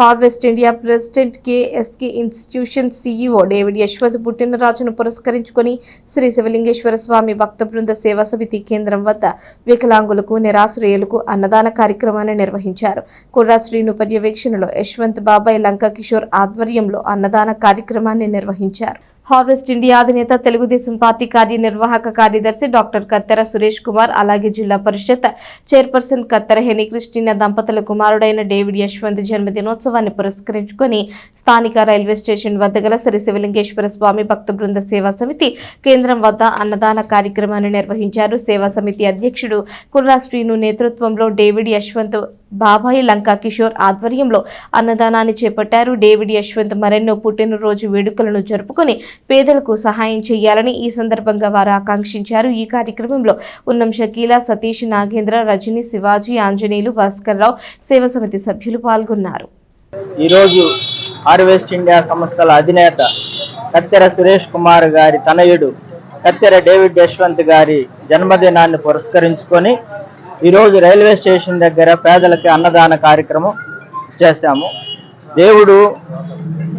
Harvest India president KSK institution CEO David Yashwant పుట్టినరాజును పురస్కరించుకొని శ్రీ శివలింగేశ్వర స్వామి భక్త బృంద సేవా సమితి కేంద్రం వద్ద వికలాంగులకు నిరాశ్రయులకు అన్నదాన కార్యక్రమాన్ని నిర్వహించారు. కుర్రా శ్రీను పర్యవేక్షణలో యశ్వంత్ బాబాయ్ లంక కిషోర్ ఆధ్వర్యంలో అన్నదాన కార్యక్రమాన్ని నిర్వహించారు. హార్వెస్ట్ ఇండియా అధినేత తెలుగుదేశం పార్టీ కార్యనిర్వాహక కార్యదర్శి డాక్టర్ కత్తెర సురేష్ కుమార్ అలాగే జిల్లా పరిషత్ చైర్పర్సన్ కత్తెర హెని క్రిస్టినా దంపతుల కుమారుడైన డేవిడ్ యశ్వంత్ జన్మదినోత్సవాన్ని పురస్కరించుకొని స్థానిక రైల్వే స్టేషన్ వద్ద గల శ్రీ శివలింగేశ్వర స్వామి భక్త బృంద సేవా సమితి కేంద్రం వద్ద అన్నదాన కార్యక్రమాన్ని నిర్వహించారు. సేవా సమితి అధ్యక్షుడు కుర్రా శ్రీను నేతృత్వంలో డేవిడ్ యశ్వంత్ బాబాయి లంకా కిషోర్ ఆధ్వర్యంలో అన్నదానాన్ని చేపట్టారు. డేవిడ్ యశ్వంత్ మరెన్నో పుట్టినరోజు వేడుకలను జరుపుకొని పేదలకు సహాయం చేయాలని ఈ సందర్భంగా వారు ఆకాంక్షించారు. ఈ కార్యక్రమంలో ఉన్నం షకీల సతీష్ నాగేంద్ర రజని శివాజీ ఆంజనేయులు భాస్కర్ రావు సేవ సమితి సభ్యులు పాల్గొన్నారు. ఈరోజు హార్వెస్ట్ ఇండియా సంస్థల అధినేత కత్తెర సురేష్ కుమార్ గారి తనయుడు కత్తెర డేవిడ్ యశ్వంత్ గారి జన్మదినాన్ని పురస్కరించుకొని ఈరోజు రైల్వే స్టేషన్ దగ్గర పేదలకి అన్నదాన కార్యక్రమం చేశాము. దేవుడు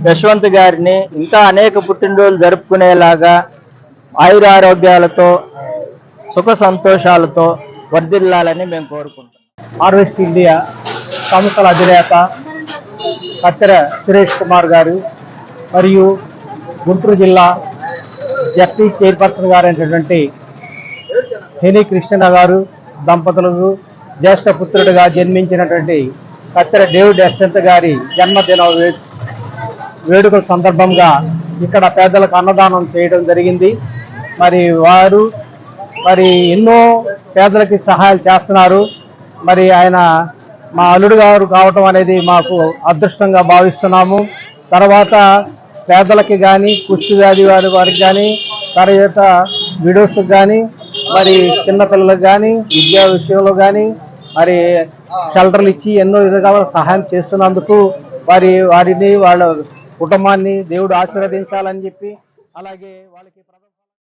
యశ్వంత్ గారిని ఇంకా అనేక పుట్టినరోజులు జరుపుకునేలాగా ఆయురారోగ్యాలతో సుఖ సంతోషాలతో వర్ధిల్లాలని మేము కోరుకుంటున్నాం. హార్వెస్ట్ ఇండియా సంస్థల అధినేత కత్తెర సురేష్ కుమార్ గారు మరియు గుంటూరు జిల్లా జడ్పీ చైర్పర్సన్ గారైనటువంటి హెని కృష్ణ గారు దంపతులకు జ్యేష్ఠ పుత్రుడిగా జన్మించినటువంటి కత్తెర డేవిడ్ యశ్వంత్ గారి జన్మదిన వేడుకల సందర్భంగా ఇక్కడ పేదలకు అన్నదానం చేయడం జరిగింది. మరి వారు మరి ఎన్నో పేదలకి సహాయాలు చేస్తున్నారు. మరి ఆయన మా అల్లుడు గారు కావటం అనేది మాకు అదృష్టంగా భావిస్తున్నాము. తర్వాత పేదలకి కానీ కుష్టి వ్యాధి వారి వారికి కానీ తర్వాత విడోస్కి కానీ మరి చిన్నపిల్లలకు కానీ విద్యా విషయంలో కానీ మరి షెల్టర్లు ఇచ్చి ఎన్నో విధాల సహాయం చేస్తున్నందుకు వారి వారిని వాళ్ళ కుటుంబాన్ని దేవుడు ఆశీర్వదించాలని చెప్పి అలాగే వాళ్ళకి